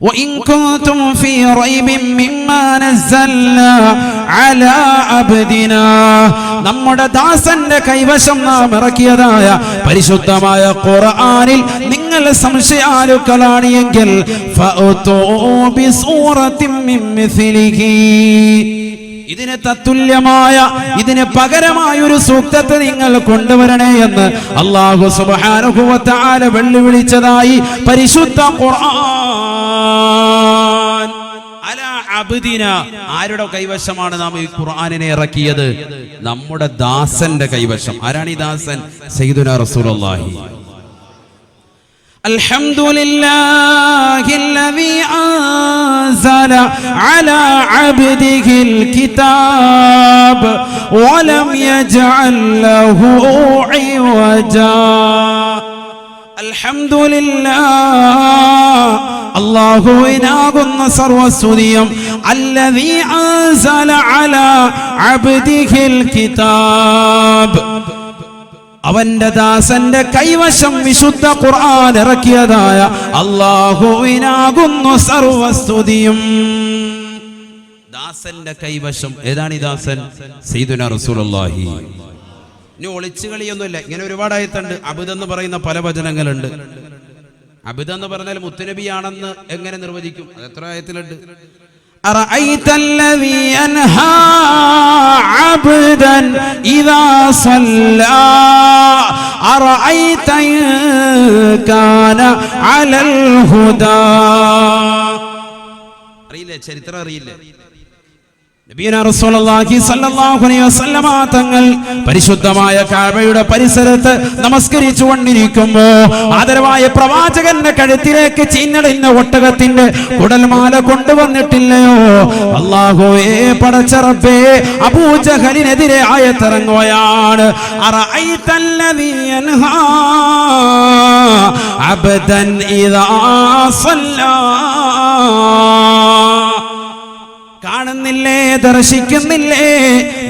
وإن كنتم في ريب مما نزلنا على عبدنا നമ്മുടെ ദാസന്റെ കൈവശം നാം ഇറക്കിയതായ പരിശുദ്ധമായ ഖുർആനിൽ നിങ്ങൾ സംശയാലുക്കളാണ് എങ്കിൽ ഫഅ്തൂ ബിസൂറത്തിൻ മിൻ മിസ്ലിഹി ഇതിന് തത്തുല്യമായ ഇതിന് പകരമായ ഒരു സൂക്തത്തെ നിങ്ങൾ കൊണ്ടുവരണേ എന്ന് അള്ളാഹു സുബാനുഭവത്താല വെള്ളിവിളിച്ചതായി പരിശുദ്ധ ആരുടെ കൈവശമാണ് നാം ഈ ഖുർആാനിനെ ഇറക്കിയത്? നമ്മുടെ ദാസന്റെ കൈവശം. ആരാണ് ഈ ദാസൻ? സൈദുന റസൂലുള്ളാഹി. അൽഹംദുലില്ലാഹിൽ أنزل على عبده الكتاب ولم يجعل له عوجا الحمد لله അള്ളാഹുവിനാകുന്ന സർവസ്തുതിയും അല്ലതീ അൻസല അല അബ്ദിഹിൽ കിതാബ് അവന്റെ ദാസന്റെ കൈവശം വിശുദ്ധ ഖുർആൻ ഇറക്കിയതായ അള്ളാഹുവിനാകുന്നു സർവസ്തുതിയും. ദാസന്റെ കൈവശം. ഏതാണ് ഈ ദാസൻ? സയ്യിദുന റസൂലുള്ളാഹി. ഇനി ഒളിച്ചു കളിയൊന്നുമില്ല. ഇങ്ങനെ ഒരുപാട് ആയത്തുണ്ട് അബുദ് എന്ന് പറയുന്ന പല വചനങ്ങളുണ്ട്. അബുദ് എന്ന് പറഞ്ഞാൽ മുത്തുനബിയാണെന്ന് എങ്ങനെ നിർവചിക്കും? അത് എത്ര ആയത്തിലുണ്ട്? أرأيت الذي ينهى عبدا إذا صلى أرأيت إن كان على الهدى അറിയില്ലേ ചരിത്രം അറിയില്ലേ തങ്ങൾ പരിശുദ്ധമായ കാബയുടെ പരിസരത്ത് നമസ്കരിച്ചു കൊണ്ടിരിക്കുമ്പോ ആദരവായ പ്രവാചകന്റെ കഴുത്തിലേക്ക് ചിന്നടിഞ്ഞ ഒട്ടകത്തിന്റെ കുടൽമാല കൊണ്ടുവന്നിട്ടില്ലയോ? അള്ളാഹുവേ പടച്ചറപ്പേ അബൂജഹലിനെതിരെ ആയത്തിറങ്ങുകയാണ്. അബദൻ ഇതാ സല്ലാ. കാണുന്നില്ലേ? ദർശിക്കുന്നില്ലേ?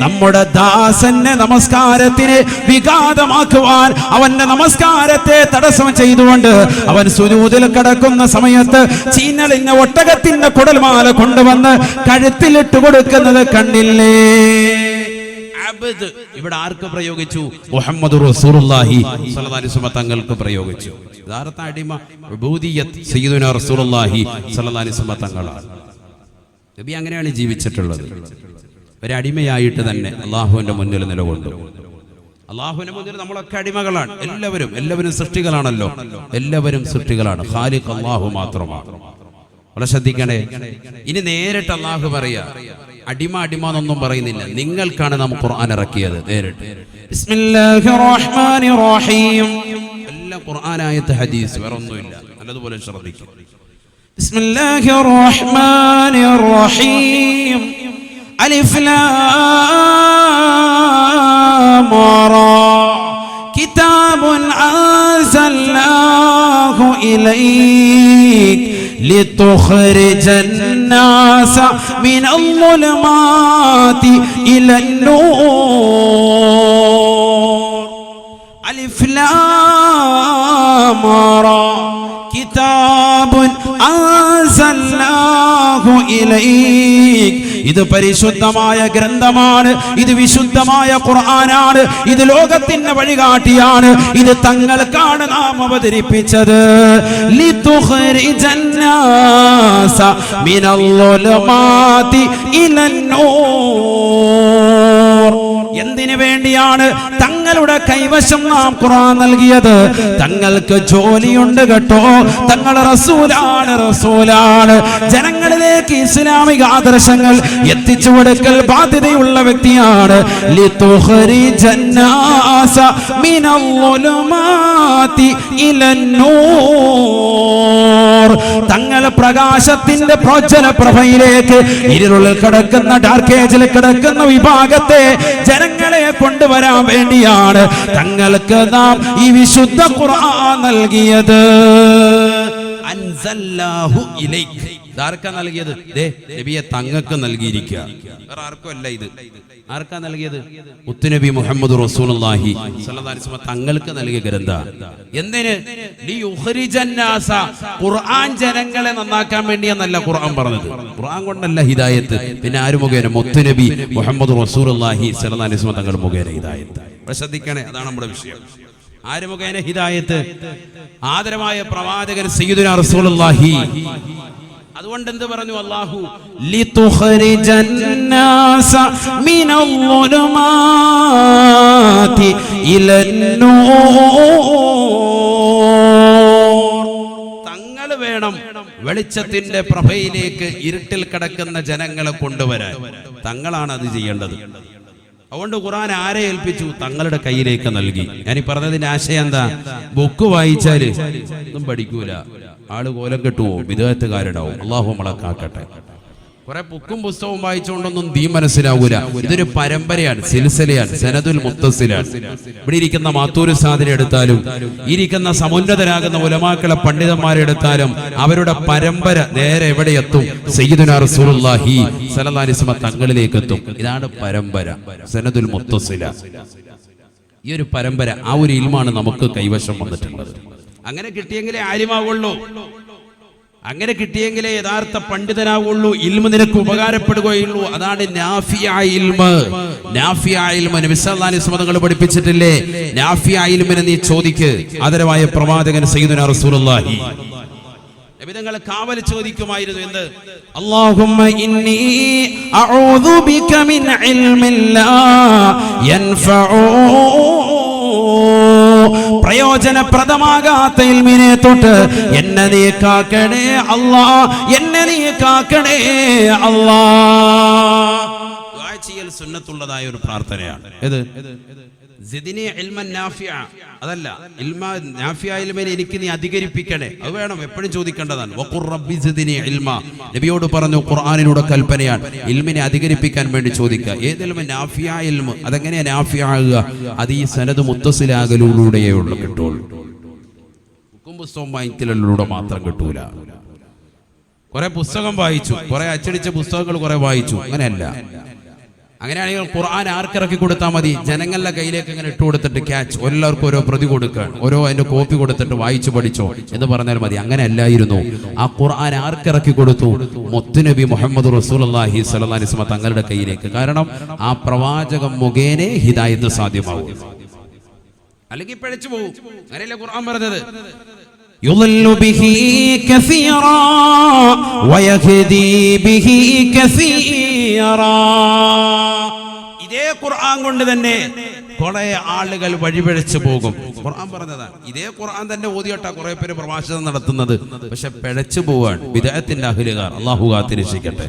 നമ്മുടെ ദാസന്റെ നമസ്കാരത്തിന് വിഘാതമാക്കുവാൻ അവന്റെ നമസ്കാരത്തെ തടസ്സം ചെയ്തുകൊണ്ട് അവൻ സുരൂതിൽ കിടക്കുന്ന സമയത്ത് ചീനളിഞ്ഞ ഒട്ടകത്തിന്റെ കുടൽമാല കൊണ്ടുവന്ന് കഴുത്തിലിട്ട് കൊടുക്കുന്നത് കണ്ടില്ലേ? ഇവിടെ ആർക്ക് പ്രയോഗിച്ചു? മുഹമ്മദ് റസൂലുള്ളാഹി തങ്ങൾക്ക് പ്രയോഗിച്ചു. യഥാർത്ഥ അടിമ? തങ്ങളാണ്. നബി അങ്ങനെയാണ് ജീവിച്ചിട്ടുള്ളത്. ഒരടിമയായിട്ട് തന്നെ അള്ളാഹുവിന്റെ മുന്നിൽ നിലകൊണ്ടു. അള്ളാഹുവിന്റെ മുന്നിൽ നമ്മളൊക്കെ അടിമകളാണ്. എല്ലാവരും എല്ലാവരും സൃഷ്ടികളാണല്ലോ. എല്ലാവരും സൃഷ്ടികളാണ്. ഖാലിഖ് അള്ളാഹു മാത്രമാണ്. വളരെ ശ്രദ്ധിക്കണേ. ഇനി നേരിട്ട് അള്ളാഹു പറയാ അടിമ അടിമ എന്നൊന്നും പറയുന്നില്ല. നിങ്ങൾക്കാണ് നാം ഖുർആൻ ഇറക്കിയത് നേരിട്ട്. ബിസ്മില്ലാഹിർ റഹ്മാനിർ റഹീം എല്ലാം ഖുർആനായത്ത് ഹദീസ് വേറെ ഒന്നുമില്ല നല്ലതുപോലെ ശ്രദ്ധിക്കും. بسم الله الرحمن الرحيم. ألف لام را. كتاب أنزلناه إليك لتخرج الناس من الظلمات إلى النور. ألف لام را. كتاب ഇത് പരിശുദ്ധമായ ഗ്രന്ഥമാണ് ഇത് വിശുദ്ധമായ ഖുർആനാണ് ഇത് ലോകത്തിന്റെ വഴികാട്ടിയാണ് ഇത് തങ്ങൾക്കാണ് നാം അവതരിപ്പിച്ചത്. എന്തിനു വേണ്ടിയാണ് തങ്ങളുടെ കൈവശം നാം ഖുറാൻ നൽകിയത്. തങ്ങൾക്ക് ജോലിയുണ്ട് കേട്ടോ. തങ്ങൾ റസൂലാണ് റസൂലാണ്. ജനങ്ങളിലേക്ക് ഇസ്ലാമിക ആദർശങ്ങൾ എത്തിച്ചു കൊടുക്കൽ ബാധ്യതയുള്ള വ്യക്തിയാണ്. തങ്ങൾ പ്രകാശത്തിന്റെ പ്രോജ്വല പ്രഭയിലേക്ക് ഇരുളിൽ കിടക്കുന്ന ഡാർക്കേജിൽ കിടക്കുന്ന വിഭാഗത്തെ ജനങ്ങളെ കൊണ്ടുവരാൻ വേണ്ടിയാണ് തങ്ങൾക്ക് നാം ഈ വിശുദ്ധ ഖുർആൻ നൽകിയത്. അൻസല്ലാഹു ഇലൈക് ഇതാർക്കാ നൽകിയത്? ദേ നബിയെ തങ്ങൾക്ക് നൽകിയിരിക്കുക. വേറെ ആർക്കും അല്ല ഇത്. ആർക്കാ നൽകിയത്? മുത്തുനബി മുഹമ്മദ് വസല്ലം തങ്ങൾക്ക് നൽകിയ ഗ്രന്ഥ. എന്തിന്? ഖുർആൻ ജനങ്ങളെ നന്നാക്കാൻ വേണ്ടിയെന്നല്ല ഖുർആൻ പറഞ്ഞത്. ഖുർആൻ കൊണ്ടല്ല ഹിദായത്ത്. പിന്നെ ആര് മുഖേന? മുത്തുനബി മുഹമ്മദ് അലൈഹി വസല്ലം തങ്ങൾ മുഖേന ഹിദായത്ത്. ശ്രദ്ധിക്കണേ അതാണ് നമ്മുടെ വിഷയം. ആര് മുഖേന ഹിദായത്ത്? ആദരമായ പ്രവാചകൻ സയ്യിദുന റസൂലുള്ളാഹി അതുകൊണ്ട് എന്ത് പറഞ്ഞു അള്ളാഹു തങ്ങൾ വേണം വെളിച്ചത്തിന്റെ പ്രഭയിലേക്ക് ഇരുട്ടിൽ കിടക്കുന്ന ജനങ്ങളെ കൊണ്ടുവരാൻ. തങ്ങളാണ് അത് ചെയ്യേണ്ടത്. അതുകൊണ്ട് ഖുറാൻ ആരെ ഏൽപ്പിച്ചു? തങ്ങളുടെ കയ്യിലേക്ക് നൽകി. ഞാൻ ഈ പറഞ്ഞതിന്റെ ആശയം എന്താ? ബുക്ക് വായിച്ചാൽ ഒന്നും പഠിക്കൂല. ആൾ കോലം കെട്ടുവോ? വിദേഹത്തുകാരനാവും അള്ളാഹു നമ്മളെ കാക്കട്ടെ. കുറെ ബുക്കും പുസ്തകവും വായിച്ചുകൊണ്ടൊന്നും തീ മനസ്സിലാവൂല. ഇതൊരു പരമ്പരയാണ് സിൽസിലയാണ് സനതുൽ മുത്തസിലാണ്. ഇവിടെ ഇരിക്കുന്ന മാത്തൂര് സാധന എടുത്താലും ഇരിക്കുന്ന സമുന്നതരാകുന്ന ഉലമാക്കളെ പണ്ഡിതന്മാരെ എടുത്താലും അവരുടെ പരമ്പര നേരെ എവിടെ എത്തും? സയ്യിദുനാ റസൂലുള്ളാഹി വസല്ലം തങ്ങളിലേക്ക് എത്തും. ഇതാണ് പരമ്പര സനതുൽ മുത്തസില. ഈ ഒരു പരമ്പര ആ ഒരു ഇൽമാണ് നമുക്ക് കൈവശം വന്നിട്ടുള്ളത്. അങ്ങനെ കിട്ടിയെങ്കിലേ ആര്യമാവുള്ളൂ അങ്ങനെ കിട്ടിയെങ്കിലേ യഥാർത്ഥ പണ്ഡിതനാവുള്ളൂ. ഇൽമ നിനക്ക് ഉപകാരപ്പെടുകയുള്ളൂ. അതാണ് നിങ്ങൾ പഠിപ്പിച്ചിട്ടില്ലേ? നാഫിയായിൽമിനെ നീ ചോദിക്ക്. ആദരവായ പ്രവാചകൻ നിങ്ങളെ കാവൽ ചോദിക്കുമായിരുന്നു എന്ത്? അല്ലാഹുമ്മ പ്രയോജനപ്രദമാകാത്ത ഇൽമിനെ തൊട്ട് എന്നെ നീ കാക്കണേ അല്ലാ എന്നെ നീ കാക്കണേ അല്ലാ. സുന്നത്തുള്ളതായ ഒരു പ്രാർത്ഥനയാണ്. ഏത്? അതല്ല എനിക്ക് നീ അധികരിപ്പിക്കണേ. അത് വേണം എപ്പോഴും ചോദിക്കേണ്ടതാണ്. നബിയോട് പറഞ്ഞു ഖുർആനിലൂടെ കൽപ്പനയാണ്. ഇൽമിനെ അധികരിപ്പിക്കാൻ വേണ്ടി ചോദിക്കുക. ഏത് ഇൽമ? നാഫിയ ഇൽമ. അതെങ്ങനെയാ നാഫിയ ആകുക? അത് ഈ സനത് മുത്തസിലാകലൂടെയേ ഉള്ളു കിട്ടുള്ളൂ പുസ്തകം വായിക്കലിലൂടെ മാത്രം കിട്ടൂല. കുറെ പുസ്തകം വായിച്ചു. കുറെ അച്ചടിച്ച പുസ്തകങ്ങൾ കുറെ വായിച്ചു. അങ്ങനെയല്ല. അങ്ങനെയാണെങ്കിൽ ഖുർആൻ ആർക്കിറക്കി കൊടുത്താൽ മതി? ജനങ്ങളുടെ കയ്യിലേക്ക് ഇങ്ങനെ ഇട്ട് കൊടുത്തിട്ട് ക്യാച്ച് എല്ലാവർക്കും ഓരോ പ്രതി കൊടുക്കുക ഓരോ അതിന്റെ കോപ്പി കൊടുത്തിട്ട് വായിച്ചു പഠിച്ചോ എന്ന് പറഞ്ഞാൽ മതി. അങ്ങനെ അല്ലായിരുന്നു ആ ഖുർആൻ ആർക്കിറക്കി കൊടുത്തു? മുത്തുനബി മുഹമ്മദ് റസൂലി സ്വലാസ്മ തങ്ങളുടെ കയ്യിലേക്ക്. കാരണം ആ പ്രവാചകം മുഖേനെ ഹിദായത്ത് സാധ്യമാവും അല്ലെങ്കിൽ പിഴച്ചു പോകും അങ്ങനെയല്ലേ ഖുർആൻ പറഞ്ഞത്? يضل به كثيرا ويهدي به كثيرا ഇതേ ഖുർആൻ കൊണ്ട് തന്നെ കുറെ ആളുകൾ വഴിപിഴച്ചു പോകും ഖുർആൻ പറഞ്ഞതാണ് ഇതേ ഖുർആൻ തന്നെ ഓതിയോട്ടാ കുറെ പേര് പ്രഭാഷണം നടത്തുന്നത് പക്ഷെ പിഴച്ചു പോവാൻ വിദേഹത്തിന്റെ അഹിലുകാർ അള്ളാഹു കാത്തിരക്ഷിക്കട്ടെ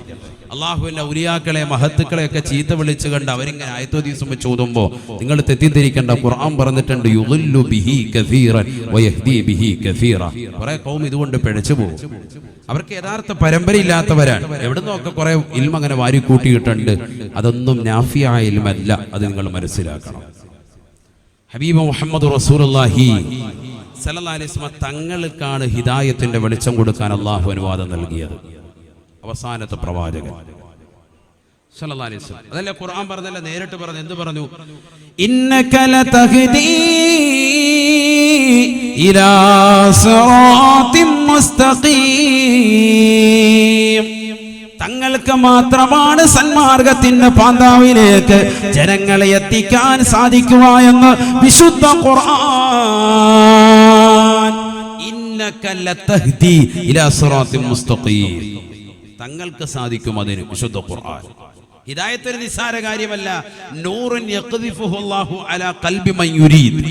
അള്ളാഹുവിന്റെ ഉരിയാക്കളെ മഹത്തുക്കളെ ഒക്കെ ചീത്ത വിളിച്ചു കണ്ട് അവരിങ്ങനെ ആയത്തോ ദിവസം വെച്ച് ഓതുമ്പോ നിങ്ങൾ തെറ്റിദ്ധരിക്കേണ്ട ഖുർആൻ പറഞ്ഞിട്ടുണ്ട് യുദുല്ലു ബിഹി കസീറൻ വയഹ്ദി ബിഹി കസീറ. കുറെ കൗം ഇതുകൊണ്ട് പിഴച്ചു പോകും. അവർക്ക് യഥാർത്ഥ പരമ്പരയില്ലാത്തവരാണ് എവിടെ നിന്നൊക്കെ കുറെ ഇൽമ അങ്ങനെ വാരി കൂട്ടിയിട്ടുണ്ട് അതൊന്നും നാഫിയായ ഇൽമല്ല. അത് നിങ്ങൾ മനസ്സിലാക്കണം. ഹബീബ് മുഹമ്മദ് റസൂലുള്ളാഹി സല്ലല്ലാഹി അലൈഹി വസല്ലം തങ്ങൾക്കാണ് ഹിദായത്തിന്റെ വെളിച്ചം കൊടുക്കാൻ അള്ളാഹു അനുവാദം നൽകിയത്. അവസാനത്തെ പ്രവാചകൻ. അതല്ല ഖുർആൻ പറഞ്ഞല്ല നേരിട്ട് പറഞ്ഞു എന്ത് പറഞ്ഞു? ഇലാ മുസ്തഖീം. തങ്ങൾക്ക് മാത്രമാണ് സന്മാർഗത്തിന്റെ പാന്താവിലേക്ക് ജനങ്ങളെ എത്തിക്കാൻ സാധിക്കുക എന്ന് വിശുദ്ധ ഖുർആൻ. ഇന്നക്കല്ല തഹ്ദീ ഇലാ സിറാത്തിൻ മുസ്തഖീം. തങ്ങൾക്ക് സാധിക്കും അതിന് വിശുദ്ധ ഖുർആൻ. ഹിദായത്ത് ഒരു നിസ്സാര കാര്യമല്ല. നൂറുൻ യഖ്ദിഫുഹു അലാ ഖൽബി മൻ യുരീദ്.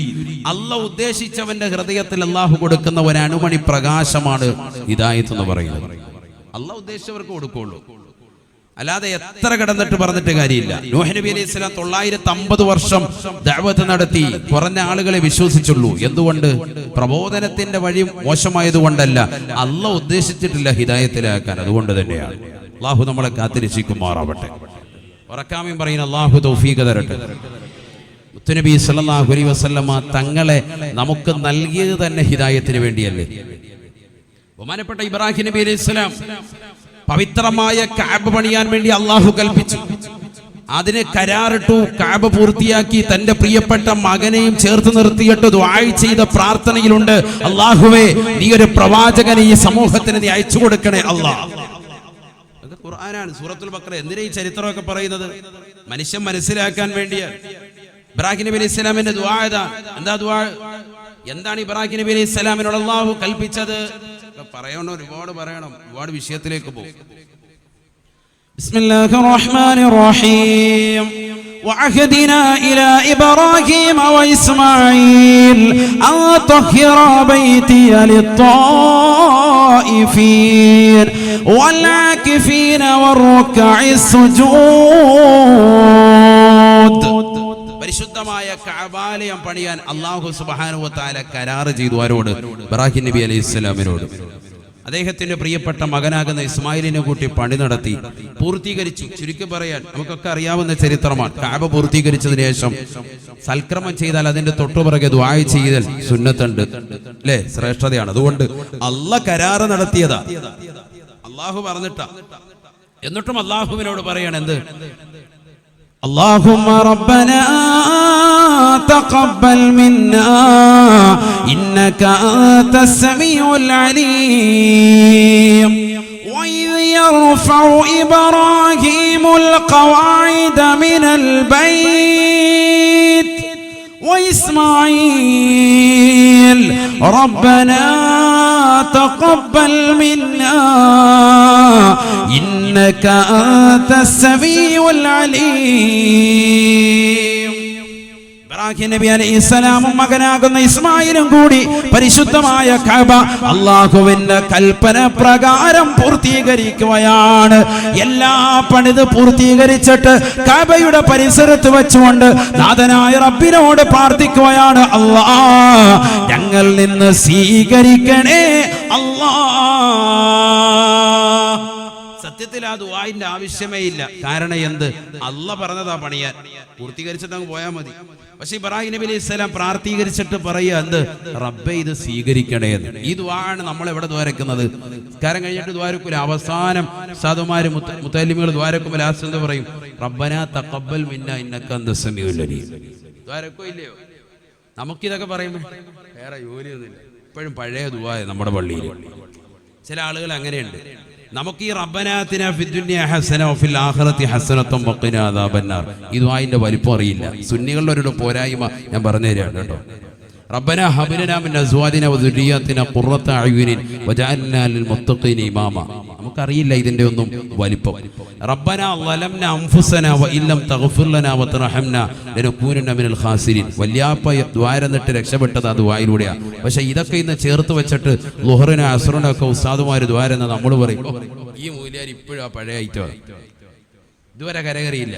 അല്ലാഹ് ഉദ്ദേശിച്ചവന്റെ ഹൃദയത്തിൽ അള്ളാഹു കൊടുക്കുന്ന ഒരു അണുമണി പ്രകാശമാണ് ഹിദായത്ത് എന്ന് പറയുന്നത്. അല്ലാഹ് ഉദ്ദേശിച്ചവർക്ക് കൊടുക്കുള്ളൂ. അല്ലാതെ എത്ര കിടന്നിട്ട് പറഞ്ഞിട്ട് കാര്യമില്ല. നോഹ് നബി അലൈഹി സ്വലാം തൊള്ളായിരത്തി അമ്പത് വർഷം ദഅവത്ത് നടത്തി. കുറഞ്ഞ ആളുകളെ വിശ്വസിച്ചുള്ളൂ. എന്തുകൊണ്ട്? പ്രബോധനത്തിന്റെ വഴി മോശമായതുകൊണ്ടല്ല. അല്ല ഉദ്ദേശിച്ചിട്ടില്ല ഹിദായത്തിലാക്കാൻ. അതുകൊണ്ട് തന്നെയാണ്. അള്ളാഹു നമ്മളെ കാത്തിരിച്ചിക്കുമാറാവട്ടെ ഉറക്കാമയും പറയുന്ന അള്ളാഹു തൗഫീഖ തരട്ടെ. മുത്തുനബി സല്ലല്ലാഹു അലൈഹി വസല്ലമ തങ്ങളെ നമുക്ക് നൽകിയത് തന്നെ ഹിദായത്തിന് വേണ്ടിയല്ലേ? ബഹുമാനപ്പെട്ട ഇബ്രാഹിം നബി അലൈഹി സ്വലാം പവിത്രമായ കാബ് പണിയാൻ വേണ്ടി അള്ളാഹു കൽപ്പിച്ചു. അതിന് കരാറിട്ടു കാബ് പൂർത്തിയാക്കി തന്റെ പ്രിയപ്പെട്ട മകനെയും ചേർത്ത് നിർത്തിയിട്ട് ദ്വാഴ് ചെയ്ത പ്രാർത്ഥനയിലുണ്ട് അള്ളാഹുവേ നീ ഒരു പ്രവാചകനെ ഈ സമൂഹത്തിന് നീ അയച്ചു കൊടുക്കണേ അള്ളാഹ് ഖുർആനാണ് സൂറത്തുൽ ബക്ര എന്തിനാ ഈ ചരിത്രമൊക്കെ പറയുന്നത്? മനുഷ്യൻ മനസ്സിലാക്കാൻ വേണ്ടിയാണ് ഇബ്രാഹിം നബി അലൈഹി സ്വലാമിന്റെ ദുആ എന്താ ദുആ? എന്താണ് ഇബ്രാഹിം നബി അലൈഹി സ്വലാമിനോട് അള്ളാഹു കൽപ്പിച്ചത്? ഇപ്പൊ പറയണം ഒരുപാട് പറയണം ഒരുപാട് വിഷയത്തിലേക്ക് പോകും بسم الله الرحمن الرحيم وعهدنا إلى إبراهيم وإسماعيل أن طهر بيتي للطائفين والعاكفين والركع السجود പരിശുദ്ധമായ കഅബാലയം പണിയാൻ അള്ളാഹു തആല കരാറ് ചെയ്തു ആരോട് ഇബ്രാഹിം നബി അലൈഹി സ്വലാമിനോട്. അദ്ദേഹത്തിന്റെ പ്രിയപ്പെട്ട മകനാകുന്ന ഇസ്മായിലിനെ കൂട്ടി പണി നടത്തി പൂർത്തീകരിച്ചു. ചുരുക്കി പറയാൻ നമുക്കൊക്കെ അറിയാവുന്ന ചരിത്രമാണ്. കാബ പൂർത്തീകരിച്ചതിന് ശേഷം സൽക്രമം ചെയ്താൽ അതിന്റെ തൊട്ടുപിറകെ ദ്വായ ചെയ്തൽ സുന്നത്തുണ്ട്. അല്ലേ ശ്രേഷ്ഠതയാണ്. അതുകൊണ്ട് അല്ല കരാറ് നടത്തിയതാ. അള്ളാഹു പറഞ്ഞിട്ടാ. എന്നിട്ടും അള്ളാഹുവിനോട് പറയണം എന്ത്? اللهم ربنا تقبل منا إنك أنت السميع العليم. وإذ يرفع إبراهيم القواعد من البيت. وإسماعيل ربنا تقبل منا إنك أنت السميع العليم ഇബ്രാഹിം നബി അലൈഹി സ്വലാമും മകനാകുന്ന ഇസ്മായിലും കൂടി പരിശുദ്ധമായ കഅബ അള്ളാഹുവിന്റെ കൽപ്പന പ്രകാരം പൂർത്തീകരിക്കുകയാണ് എല്ലാ പണിത് പൂർത്തീകരിച്ചിട്ട് കഅബയുടെ പരിസരത്ത് വെച്ചുകൊണ്ട് നാഥനായ റബ്ബിനോട് പ്രാർത്ഥിക്കുകയാണ് അല്ലാ ഞങ്ങൾ നിന്ന് സ്വീകരിക്കണേ അല്ലാ സത്യത്തിൽ ആ ദുവാന്റെ ആവശ്യമേ ഇല്ല. കാരണം എന്ത്? അല്ല പറഞ്ഞതാ പണിയാൻ. പൂർത്തീകരിച്ചിട്ട് അങ്ങ് പോയാൽ മതി. പക്ഷെ ഇബ്രാഹിം നബി അലൈഹി സ്വലാം പ്രാർത്ഥീകരിച്ചിട്ട് പറയുക എന്ത്? റബ്ബെ ഇത് സ്വീകരിക്കണേ എന്ന്. ഈ ദ്വാണ് നമ്മൾ എവിടെ ദ്വാരക്കുന്നത്? കാരം കഴിഞ്ഞിട്ട് ദ്വാരക്കൂല. അവസാനം സാധുമാര് മുത്തലിമികൾ ദ്വാരക്കുമ്പോൾ ലാസ്റ്റ് എന്ത് പറയും? റബ്ബന തക്കബൽ മിന്ന ഇന്നക്കന്ത അലീം. ദ്വാരക്കോ ഇല്ലയോ? നമുക്കിതൊക്കെ പറയുമ്പോൾ വേറെ ജോലിയൊന്നുമില്ല. ഇപ്പോഴും പഴയ ദുബായ നമ്മുടെ പള്ളിയിൽ ചില ആളുകൾ അങ്ങനെയുണ്ട്. നമുക്ക് ഈ റബ്ബനാത്തിന ഫിദ്ദുന്യ ഹസന വഫിൽ ആഖിറത്തി ഹസനത്തും വഖിന അദാബന്നാർ. ഈ ദുആയിന്റെ വലിപ്പം അറിയില്ല. സുന്നികളുടെ ഒരു പോരായ്മ ഞാൻ പറഞ്ഞു തരാണ് കേട്ടോ. റബ്ബന لنا മിൻ ازواجنا وذرياتنا قرة اعين ലിൽ മുത്തഖീന നമുക്ക് നമുക്കറിയില്ല ഇതിന്റെ ഒന്നും വലിപ്പം. റബ്ബന ളലംന അൻഫുസന വഇല്ലം തഗ്ഫിർ ലനാ വതർഹംന ലനകൂനന്ന മിനൽ ഖാസിരിൻ വല്യാപ്പ ദ്വാരന്നിട്ട് രക്ഷപ്പെട്ടത് ആ ദ്വായിലൂടെയാണ് പക്ഷെ ഇതൊക്കെ ഇന്ന് ചേർത്ത് വെച്ചിട്ട് ലുഹറിന അസുറിനൊക്കെ ഉസ്താദുമാര് ദ്വാരെന്ന് നമ്മൾ പറയും. ഈ മൂല്യാർ ഇപ്പോഴാ പഴയ ഐറ്റമാണ്. ഇതുവരെ കരകറിയില്ല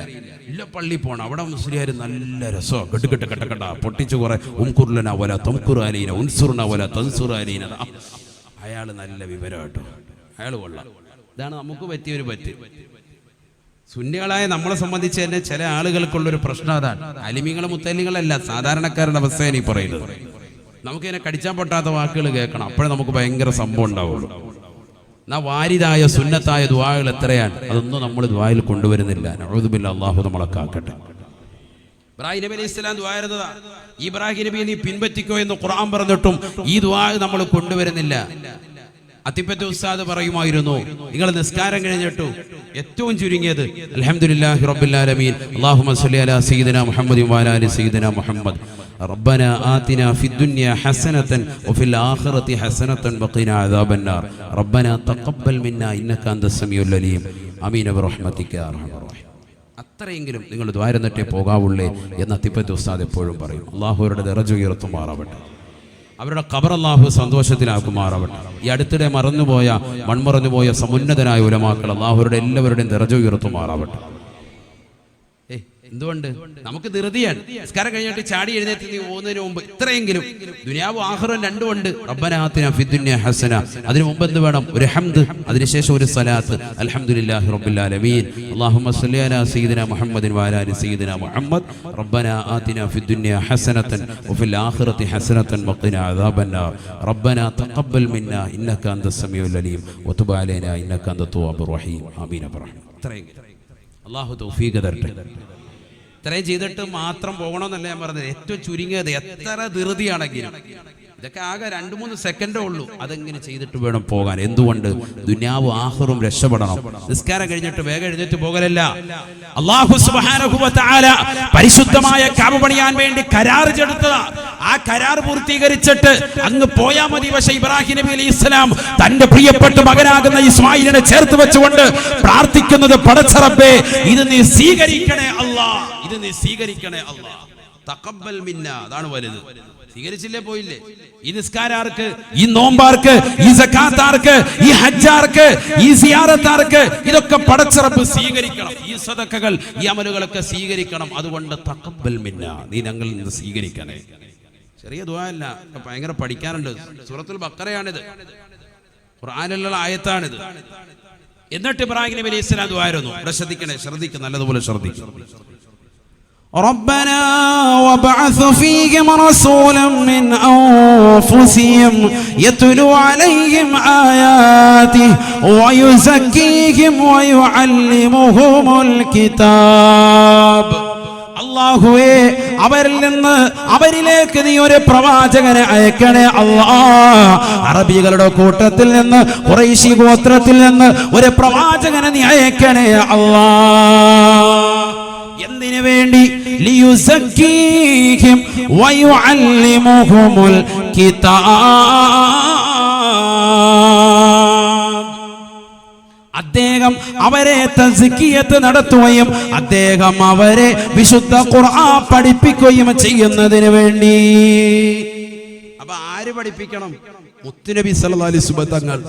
ഇല്ല പള്ളി പോണം. അവിടെ മുസ്ലിയാർ നല്ല രസോ കെട്ട് കെട്ട് കെട്ട കണ്ട പൊട്ടിച്ചു കുറെ ഉംകുർലന വല തൊംകുറാലീന ഉൻസുറിന വല തൻസുറാലീന അയാൾ നല്ല വിവരം കേട്ടോ. അയാൾ കൊള്ളാം. ഇതാണ് നമുക്ക് പറ്റിയ ഒരു പറ്റ്. സുന്നികളായ നമ്മളെ സംബന്ധിച്ച് തന്നെ ചില ആളുകൾക്കുള്ളൊരു പ്രശ്നം അതാണ്. അലിമികളും മുത്തലിങ്ങളല്ല സാധാരണക്കാരുടെ അവസ്ഥയാണ് ഈ പറയുന്നത്. നമുക്കിതിനെ കടിച്ചാൻ പൊട്ടാത്ത വാക്കുകൾ കേൾക്കണം. അപ്പോഴേ നമുക്ക് ഭയങ്കര സംഭവം ഉണ്ടാവുള്ളൂ. എന്നാ വാരിതായ സുന്നത്തായ ദ്വാകൾ എത്രയാണ്? അതൊന്നും നമ്മൾ ദുവായിൽ കൊണ്ടുവരുന്നില്ല. അള്ളാഹു നമ്മളെ കാക്കട്ടെ. ഇബ്രാഹിം നബി അലൈഹി സ്വലാം ഇബ്രാഹിം നബി നീ പിൻപറ്റിക്കോ എന്ന് ഖുർആൻ പറഞ്ഞിട്ടും ഈ ദ്വാ നമ്മൾ കൊണ്ടുവരുന്നില്ല. അത്തിപ്പറ്റ ഉസ്താദ് പറയുമായിരുന്നു നിങ്ങൾ നിസ്കാരം കഴിഞ്ഞിട്ടു ഏറ്റവും ചുരുങ്ങിയത് അൽഹംദുലില്ലാഹി റബ്ബിൽ ആലമീൻ അല്ലാഹുമ്മ സ്വല്ലി അലാ സയ്യിദിന മുഹമ്മദ് വഅലാ ആലി സയ്യിദിന മുഹമ്മദ് ربنا آتنا في الدنيا حسنة وفي الآخرة حسنة وقنا عذاب النار ربنا تقبل منا إنك أنت السميع العليم آمين برحمتك يا أرحم الراحمين അത്രയെങ്കിലും നിങ്ങൾ ദ്വാരന്നിട്ടേ പോകാവുള്ളേ എന്ന് അത്തിപ്പറ്റ് ഉസ്താദ് എപ്പോഴും പറയും അള്ളാഹുവരുടെ ദറജ ഉയർത്തുമാറാവട്ടെ അവരുടെ ഖബർ അള്ളാഹു സന്തോഷത്തിലാക്കുമാറാവട്ടെ ഈ അടുത്തിടെ മറന്നുപോയ മൺമറഞ്ഞുപോയ സമുന്നതനായ ഉലമാക്കൾ അള്ളാഹുരുടെ എല്ലാവരുടെയും ദർജ ഉയർത്തുമാറാവട്ടെ. എന്തുകൊണ്ട്? നമുക്ക് ധൃതിയാണ്. നിസ്കാരം കഴിഞ്ഞിട്ട് ചാടി എഴുന്നേറ്റ് നീ പോകുന്നതിന് മുമ്പ് ഇത്രയെങ്കിലും ദുനിയാവും ആഹ്റം രണ്ടുമുണ്ട് റബ്ബനാത്തിന ഫിദ്ദുന്യ ഹസന. അതിനു മുമ്പ് എന്ത് വേണം? ഒരു ഹംദ് അതിനുശേഷം ഒരു സലാത്ത് അൽഹംദുലില്ലാഹി റബ്ബിൽ ആലമീൻ. അല്ലാഹുമ്മ സ്വല്ലി അലാ സയ്യിദിന മുഹമ്മദിൻ വഅലാ സയ്യിദിന മുഹമ്മദ്. റബ്ബനാ ആതിന ഫിദ്ദുന്യ ഹസനതൻ വഫിൽ ആഖിറതി ഹസനതൻ വഖിന അദാബന്നാർ റബ്ബനാ തഖബ്ബൽ മിന്നാ ഇന്നക അന്ത സമീഉൽ അലീം. വതുബ് അലൈനാ ഇന്നക അന്ത തവ്വാബുർ റഹീം. ആമീൻ അബ്രഹീം ഇത്രയെങ്കിലും അള്ളാഹു തൗഫീഖ് തരട്ടെ. ഇത്രയും ചെയ്തിട്ട് മാത്രം പോകണമെന്നല്ല ഞാൻ പറഞ്ഞത്. ഏറ്റവും ചുരുങ്ങിയത് എത്ര ധൃതിയാണെങ്കിലും. ഇതൊക്കെ ആകെ രണ്ട് മൂന്ന് സെക്കൻഡേ ഉള്ളൂ. അതെങ്ങനെ ചെയ്തിട്ട് വേണം പോകാൻ? എന്തുകൊണ്ട്? ദുനിയാവ് ആഹറും രക്ഷപ്പെടണം. നിസ്കാരം കഴിഞ്ഞിട്ട് വേഗം എഴുന്നേറ്റ് പോകലല്ല. അള്ളാഹു പരിശുദ്ധമായ കാബ പണിയാൻ വേണ്ടി കരാർ ചെടുത്തതാ. ആ കരാർ പൂർത്തീകരിച്ചിട്ട് അങ്ങ് പോയാ മതി. പക്ഷെ ഇബ്രാഹിം നബി അലൈഹി ഇസ്ലാം തന്റെ പ്രിയപ്പെട്ട മകനാകുന്ന ഇസ്മായിലിനെ ചേർത്ത് വെച്ചുകൊണ്ട് പ്രാർത്ഥിക്കുന്നത് പടച്ചറപ്പേ ഇത് നീ സ്വീകരിക്കണേ അല്ലാ ഇത് നീ സ്വീകരിക്കണേ അല്ലാ തഖബ്ബൽ മിന്ന അതാണ് വലുത്. സ്വീകരിച്ചില്ലേ പോയില്ലേ? ഈ നിസ്കാരാർക്ക് ഈ നോമ്പാർക്ക് ഈ സക്കാത്താർക്ക് ഈ ഹജ്ജാർക്ക് ഈ സിയാറത്താർക്ക് ഇതൊക്കെ പടച്ചിറപ്പ് സ്വീകരിക്കണം. ഈ സദക്കകൾ ഈ അമലുകളൊക്കെ സ്വീകരിക്കണം. അതുകൊണ്ട് തക്കബൽ മിന്ന നീ ഞങ്ങളിൽ നിന്ന് സ്വീകരിക്കണേ. ചെറിയ ദുവാല്ല ഭയങ്കര പഠിക്കാറുണ്ട്. സൂറത്തുൽ ബക്കറയാണിത്. ഖുർആനിലുള്ള ആയത്താണിത്. എന്നിട്ട് ഇബ്രാഹിം നബി അലൈഹി സ്വലാം ദുആയിരുന്നു ഇവിടെ ശ്രദ്ധിക്കണേ ശ്രദ്ധിക്കും നല്ലതുപോലെ ശ്രദ്ധിക്കും. ربنا وابعث فيهم رسولا من أنفسهم يتلو عليهم آياته ويزكيهم ويعلمهم الكتاب അള്ളാഹുവേ അവരിൽ നിന്ന് അവരിലേക്ക് നീ ഒരു പ്രവാചകനെ അയക്കണേ അള്ളാ അറബികളുടെ കൂട്ടത്തിൽ നിന്ന് കുറേശി ഗോത്രത്തിൽ നിന്ന് ഒരു പ്രവാചകനെ നീ അയക്കണേ അള്ളാ എന്തിനു വേണ്ടി? അദ്ദേഹം അവരെ തസ്കിയത്ത് നടത്തുകയും അദ്ദേഹം അവരെ വിശുദ്ധ ഖുർആൻ പഠിപ്പിക്കുകയും ചെയ്യുന്നതിന് വേണ്ടി. അപ്പൊ ആര് പഠിപ്പിക്കണം? മുത്തുനബി വസല്ലം തങ്ങൾ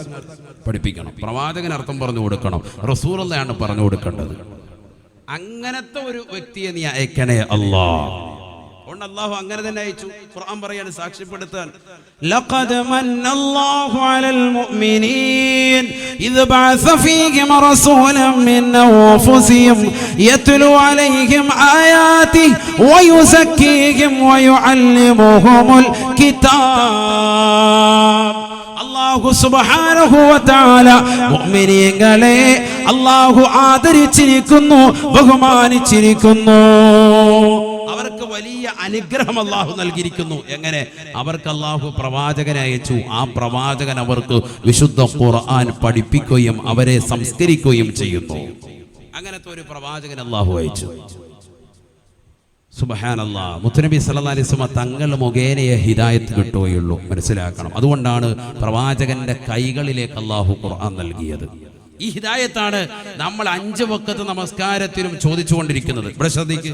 പഠിപ്പിക്കണം. പ്രവാചകൻ അർത്ഥം പറഞ്ഞു കൊടുക്കണം. റസൂലുള്ളയാണ് പറഞ്ഞു കൊടുക്കേണ്ടത്. അങ്ങനത്തെ ഒരു വ്യക്തിയെ നീ അയക്കണേ അല്ലാ. അള്ളാഹു അങ്ങനെ തന്നെ അയച്ചു. ഖുർആൻ പറയാണ് സാക്ഷ്യപ്പെടുത്താൻ. മന്നല്ലാഹു അലൽ മുഅ്മിനീൻ. യത്ലു അലൈഹിം കിതാബ്. അള്ളാഹു സുബ്ഹാനഹു വ മുഅ്മിനീങ്ങളെ അള്ളാഹു ആദരിച്ചിരിക്കുന്നു ബഹുമാനിച്ചിരിക്കുന്നു. അവർക്ക് വലിയ അനുഗ്രഹം അള്ളാഹു നൽകിയിരിക്കുന്നു. എങ്ങനെ? അവർക്ക് അള്ളാഹു പ്രവാചകനെ അയച്ചു. ആ പ്രവാചകൻ അവർക്ക് വിശുദ്ധ ഖുർആൻ പഠിപ്പിക്കുകയും അവരെ സംസ്കരിക്കുകയും ചെയ്യുന്നു. അങ്ങനത്തെ ഒരു പ്രവാചകൻ അള്ളാഹു അയച്ചു. സുബഹാനല്ലാ. മുത്തുനബി സല്ലാ അലിസ്മ തങ്ങൾ മുഖേനയെ ഹിദായത്ത് കിട്ടുകയുള്ളൂ. മനസ്സിലാക്കണം. അതുകൊണ്ടാണ് പ്രവാചകന്റെ കൈകളിലേക്ക് അള്ളാഹു ഖുർആൻ നൽകിയത്. ഈ ഹിദായത്താണ് നമ്മൾ അഞ്ച് വക്കത്ത് നമസ്കാരത്തിലും ചോദിച്ചുകൊണ്ടിരിക്കുന്നത്. ഇവിടെ ശ്രദ്ധിക്ക്.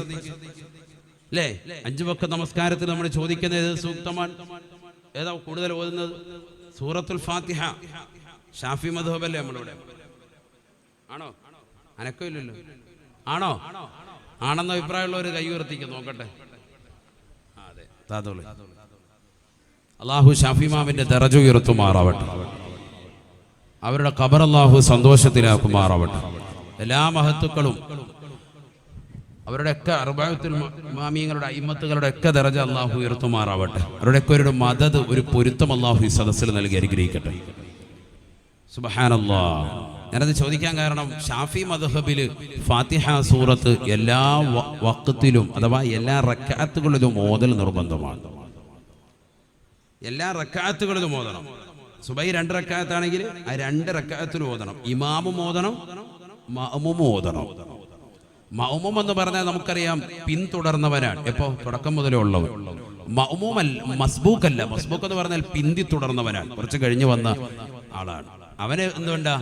അല്ലേ അഞ്ചു വക്ക നമസ്കാരത്തിൽ നമ്മൾ ചോദിക്കുന്നത് ഏത് സൂക്തമാണ്? ഏതാ കൂടുതൽ ഓതുന്നത്? സൂറത്തുൽ ഫാത്തിഹ. ഷാഫി മധുബല്ലേ നമ്മളിവിടെ? ആണോ? അനക്കമില്ലല്ലോ ആണോ? ആണെന്ന അഭിപ്രായമുള്ളവർ കൈ ഉയർത്തിക്ക് നോക്കട്ടെ. അതെ. അള്ളാഹു ഷാഫിമാവിന്റെ ദറജ ഉയർത്തുമാറാവട്ടെ. അവരുടെ ഖബർ അള്ളാഹു സന്തോഷത്തിലാക്കുമാറാവട്ടെ. എല്ലാ മഹത്തുക്കളും അവരുടെ ഒക്കെ അറുബായത്തിൽ മാമിയങ്ങളുടെ അയിമത്തുകളുടെ ഒക്കെ ദറജ അള്ളാഹു ഉയർത്തുമാറാവട്ടെ. അവരുടെ ഒക്കെ ഒരു മദത് ഒരു പൊരുത്തം അള്ളാഹു ഈ സദസ്സിൽ നൽകി അനുഗ്രഹിക്കട്ടെ. സുബഹാനല്ലാ. ഞാനത് ചോദിക്കാൻ കാരണം ഷാഫി മദഹബിൽ ഫാത്തിഹ സൂറത്ത് എല്ലാ വക്കത്തിലും അഥവാ എല്ലാ റക്കാത്തുകളിലും ഓതൽ നിർബന്ധമാണ്. എല്ലാ റക്കാത്തുകളിലും ഓതണം. സുബൈ രണ്ട് റക്കാത്താണെങ്കിൽ ആ രണ്ട് റക്കാത്തിലും ഓതണം. ഇമാമും ഓതണം മഅമും ഓതണം. മഅമും എന്ന് പറഞ്ഞാൽ നമുക്കറിയാം പിന്തുടർന്നവനാണ് എപ്പോ? തുടക്കം മുതലേ ഉള്ളവൻ മഅമുമല്ല മസ്ബൂക്കല്ല മസ്ബൂക്ക് എന്ന് പറഞ്ഞാൽ പിന്തി തുടർന്നവനാണ് കുറച്ച് കഴിഞ്ഞു വന്ന ആളാണ്. അവന് എന്തുകൊണ്ടാ?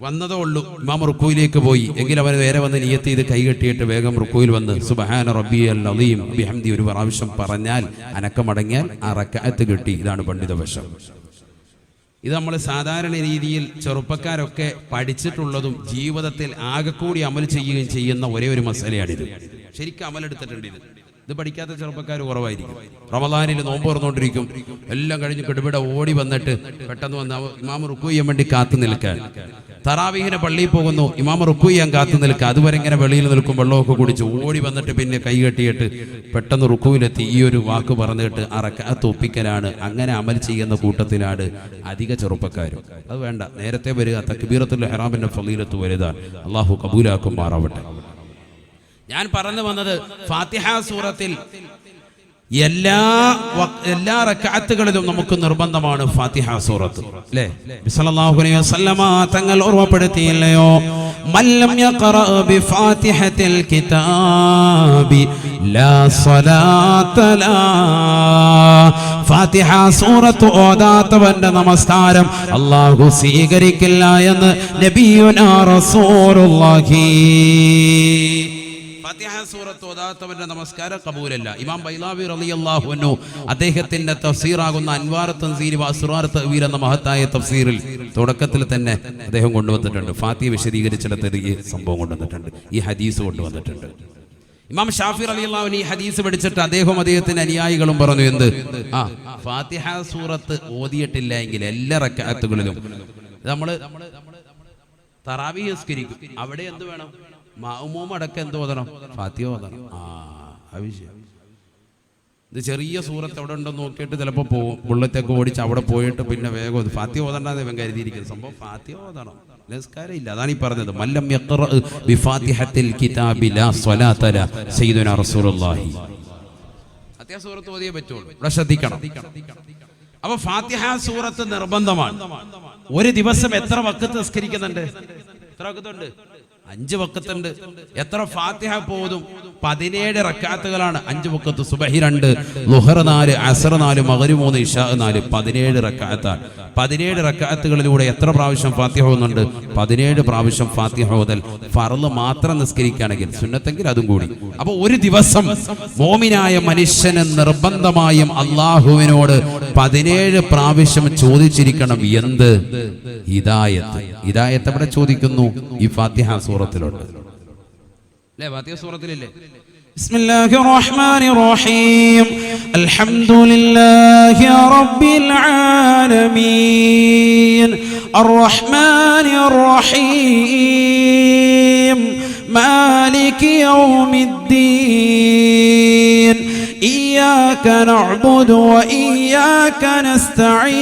വന്നതേ ഉള്ളൂ. ഇമാം റുക്കൂയിലേക്ക് പോയി. എങ്കിലും അവൻ നേരെ വന്ന് നിയത്ത് ചെയ്ത് കൈകെട്ടിയിട്ട് വേഗം റുക്കൂയിൽ വന്ന് സുബഹാന റബ്ബി അലീം ബിഹംദി ഒരു പ്രാവശ്യം പറഞ്ഞാൽ അനക്കമടങ്ങിയാൽ ആ റക്കാത്ത് കിട്ടി. ഇതാണ് പണ്ഡിത വശം. ഇത് നമ്മൾ സാധാരണ രീതിയിൽ ചെറുപ്പക്കാരൊക്കെ പഠിച്ചിട്ടുള്ളതും ജീവിതത്തിൽ ആകെക്കൂടി അമൽ ചെയ്യുകയും ചെയ്യുന്ന ഒരേ ഒരു മസലയാണിത്. ശരിക്കും അമലെടുത്തിട്ടുണ്ട് ഇത്. ഇത് പഠിക്കാത്ത ചെറുപ്പക്കാർ കുറവായിരിക്കും. റമദാനിൽ നോമ്പ് തുറന്നുകൊണ്ടിരിക്കും. എല്ലാം കഴിഞ്ഞ് കെടുപിട ഓടി വന്നിട്ട് പെട്ടെന്ന് വന്ന് ഇമാമ ഇമാം റുക്കു ചെയ്യാൻ വേണ്ടി കാത്തു നിൽക്കാൻ തറാവീഹിനെ പള്ളിയിൽ പോകുന്നു. ഇമാമ റുക്കു ചെയ്യാൻ കാത്തു നിൽക്കുക. അതുവരെ ഇങ്ങനെ വെളിയിൽ നിൽക്കും വെള്ളമൊക്കെ കുടിച്ച് ഓടി വന്നിട്ട് പിന്നെ കൈ കെട്ടിയിട്ട് പെട്ടെന്ന് റുക്കുവിലെത്തി ഈ ഒരു വാക്ക് പറഞ്ഞിട്ട് അറക്ക ഒപ്പിക്കലാണ്. അങ്ങനെ അമൽ ചെയ്യുന്ന കൂട്ടത്തിലാണ് അധിക ചെറുപ്പക്കാരും. അത് വേണ്ട. നേരത്തെ വരിക. തക്ബീറത്തുൽ ഹെറാമിന്റെ ഫലീലത്ത് വലുതാണ്. അള്ളാഹു കബൂലാക്കുമാറാവട്ടെ ഞാൻ പറഞ്ഞു വന്നത് ഫാത്തിഹ സൂറത്തിൽ. എല്ലാ എല്ലാ റക്കാത്തുകളിലും നമുക്ക് നിർബന്ധമാണ് ഫാത്തിഹ സൂറത്ത്. അല്ലേ? സല്ലല്ലാഹു അലൈഹി വസല്ലമ തങ്ങൾ ഓർമ്മപ്പെടുത്തിയില്ലയോ? മല്ലം യഖറ ബിഫാത്തിഹത്തിൽ കിതാബി ലാ സ്വലാത്ത ലാ. ഫാത്തിഹ സൂറത്ത് ഓതാത്തവന്റെ നമസ്കാരം അല്ലാഹു സ്വീകരിക്കില്ല എന്ന് നബിയുനാ റസൂലുള്ളാഹി. ഫാത്തിഹ സൂറത്ത് ഓതാത്തവന്റെ നമസ്കാരം കബൂലല്ല. ഇമാം ബൈലാവി റളിയല്ലാഹു അൻഹു അദ്ദേഹത്തിന്റെ തഫ്സീറാകുന്ന അൻവാർ തൻസീരി വസ്റാർ തവീർ എന്ന മഹത്തായ തഫ്സീറിൽ തുടക്കത്തിൽ തന്നെ അദ്ദേഹം കൊണ്ടുവന്നിട്ടുണ്ട്. ഫാത്തിഹ വിശദീകരിച്ചിടത്ത് ഈ സംഭവം കൊണ്ടുവന്നിട്ടുണ്ട്. ഈ ഹദീസ് കൊണ്ടുവന്നിട്ടുണ്ട്. ഇമാം ഷാഫി റളിയല്ലാഹു അൻഹു ഈ ഹദീസ് പഠിച്ചിട്ട് അദ്ദേഹം അദ്ദേഹത്തിന്റെ അനുയായികളും പറഞ്ഞു എന്ത്? ആ ഫാത്തിഹ സൂറത്ത് ഓതിയിട്ടില്ല എങ്കിൽ എല്ലാ റക്അത്തുകളിലും നമ്മൾ തറാവി നിസ്കരിക്കും. അവിടെ എന്ത് വേണം? അടക്കം എന്ത് ഓതണം? ഫാത്തിഹ ഓതണം. ആ ആവശ്യം ഇത് ചെറിയ സൂറത്ത് എവിടെ ഉണ്ടോ നോക്കിയിട്ട് ചിലപ്പോൾ പോകും ബുള്ളറ്റൊക്കെ ഓടിച്ച് അവിടെ പോയിട്ട് പിന്നെ വേഗം ഫാത്തി ഓതണ്ടെന്ന് ഇവൻ കരുതിയിരിക്കുന്നത് സംഭവം ഫാത്തി ഓതണം. ഇല്ല അതാണ് ഈ പറഞ്ഞത്. മല്ലം യഖ്റ ബിഫാത്തിഹത്തിൽ കിതാബി ലാ സ്വലാത്ത സയ്യിദുനാ റസൂലുള്ളാഹി. സൂറത്ത് ഫാത്തിഹ സൂറത്ത് നിർബന്ധമാണ്. ഒരു ദിവസം എത്ര വക്കത്ത് നിസ്കരിക്കുന്നുണ്ട്? എത്ര വക്കത്തുണ്ട് അഞ്ച് വക്കത്തുണ്ട്. എത്ര ഫാത്തിഹ പോതും പതിനേഴ് റക്കാത്തുകളാണ്. അഞ്ച് വക്കത്ത് സുബഹി രണ്ട് ലുഹർ നാല് അസർ നാല് മകരു മൂന്ന് ഇഷ നാല്. പതിനേഴ് റക്കാത്താണ്. പതിനേഴ് റക്കാത്തുകളിലൂടെ എത്ര പ്രാവശ്യം ഫാത്തിഹ ഓതുന്നുണ്ട് പതിനേഴ് പ്രാവശ്യം ഫാത്തിഹ ഓതൽ ഫറൽ മാത്രം നിസ്കരിക്കുകയാണെങ്കിൽ സുന്നത്തെങ്കിൽ അതും കൂടി. അപ്പൊ ഒരു ദിവസം മോമിനായ മനുഷ്യന് നിർബന്ധമായും അള്ളാഹുവിനോട് പതിനേഴ് പ്രാവശ്യം ചോദിച്ചിരിക്കണം എന്ത്? ഹിദായത്ത്. ഹിദായത്ത് എവിടെ ചോദിക്കുന്നു? ഈ ഫാത്തിഹ സൂറത്തിലുണ്ട് അല്ലേ ഫാത്തിഹ സൂറത്തിലില്ലേ بسم الله الرحمن الرحيم الحمد لله رب العالمين الرحمن الرحيم مالك يوم الدين إياك نعبد وإياك نستعين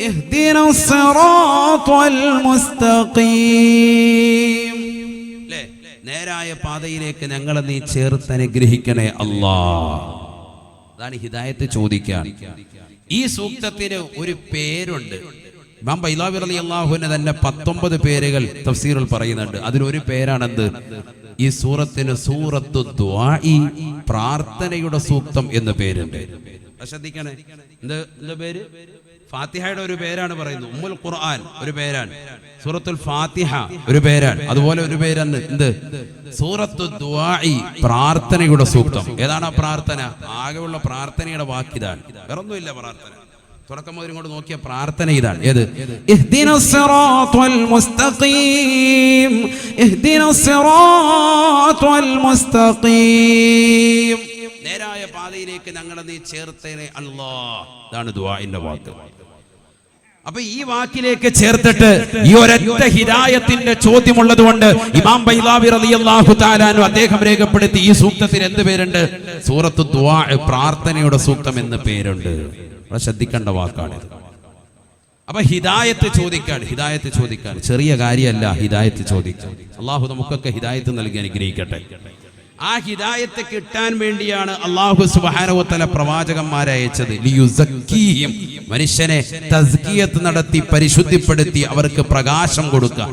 اهدنا الصراط المستقيم അല്ലേ നേരായ പാതയിലേക്ക് ഞങ്ങളെ നീ ചേർത്ത് അനുഗ്രഹിക്കണേ അല്ലാ അതാണ് ഹിദായത്ത് ചോദിക്കാൻ ഈ സൂക്തത്തിന് ഒരു പേരുണ്ട് ഇമാം ബൈലാവി റളി അള്ളാഹുവിന് തന്നെ പത്തൊമ്പത് പേരുകൾ തഫ്സീറിൽ പറയുന്നുണ്ട് അതിലൊരു പേരാണെന്ത് ഈ സൂറത്തിന് സൂറത്തു ദ്വാഇ പ്രാർത്ഥനയുടെ സൂക്തം എന്ന് പേരുണ്ട് അത് ശ്രദ്ധിക്കണേ എന്ത് എന്താ പേര് ഫാത്തിഹയുടെ ഒരു പേരാണ് പറയുന്നത്. ഉമ്മുൽ ഖുർആൻ ഒരു പേരാണ്. സൂറത്തുൽ ഫാത്തിഹ ഒരു പേരാണ്. അതുപോലെ ഒരു പേരാണ് എന്ത്? സൂറത്തു ദുആഇ പ്രാർത്ഥനയുടെ സൂക്തം. ഏതാണ് ആ പ്രാർത്ഥന? ആകെയുള്ള പ്രാർത്ഥനയുടെ വാക്കിതാണ് വേറൊന്നുമില്ല പ്രാർത്ഥന. തുടക്കം മുതൽ ഇങ്ങോട്ട് നോക്കിയ പ്രാർത്ഥന ഇതാണ്. ഏത്? ഇഹ്ദിന സിറാത്തുൽ മുസ്തഖീം. നേരായ പാതയിലേക്ക് ഞങ്ങളെ നീ ചേർത്തേനെ അള്ളാ ഇതാണ് ദുവാന്റെ വാക്ക്. അപ്പൊ ഈ വാക്കിലേക്ക് ചേർത്തിട്ട് ഈ ഒരൊറ്റ ഹിദായത്തിന്റെ ചോദ്യമുള്ളത് കൊണ്ട് ഇമാം ബൈലാവി റളിയല്ലാഹു അദ്ദേഹം രേഖപ്പെടുത്തി ഈ സൂക്തത്തിന് എന്ത് പേരുണ്ട്? സൂറത്ത് പ്രാർത്ഥനയുടെ സൂക്തം എന്ന് പേരുണ്ട്. ശ്രദ്ധിക്കേണ്ട വാക്കാണ് അപ്പൊ ഹിദായത്ത് ചോദിക്കാൻ ഹിദായത്ത് ചോദിക്കാൻ ചെറിയ കാര്യമല്ല ഹിദായത്ത് ചോദിക്കാൻ അള്ളാഹു നമുക്കൊക്കെ ഹിദായത്ത് നൽകി അനുഗ്രഹിക്കട്ടെ. ആ ഹിദായത്ത് കിട്ടാൻ വേണ്ടിയാണ് അള്ളാഹു സുബാനവത്തല പ്രവാചകന്മാരെ അയച്ചത്. മനുഷ്യനെ തസ്കിയത്ത് നടത്തി പരിശുദ്ധിപ്പെടുത്തി അവർക്ക് പ്രകാശം കൊടുക്കുക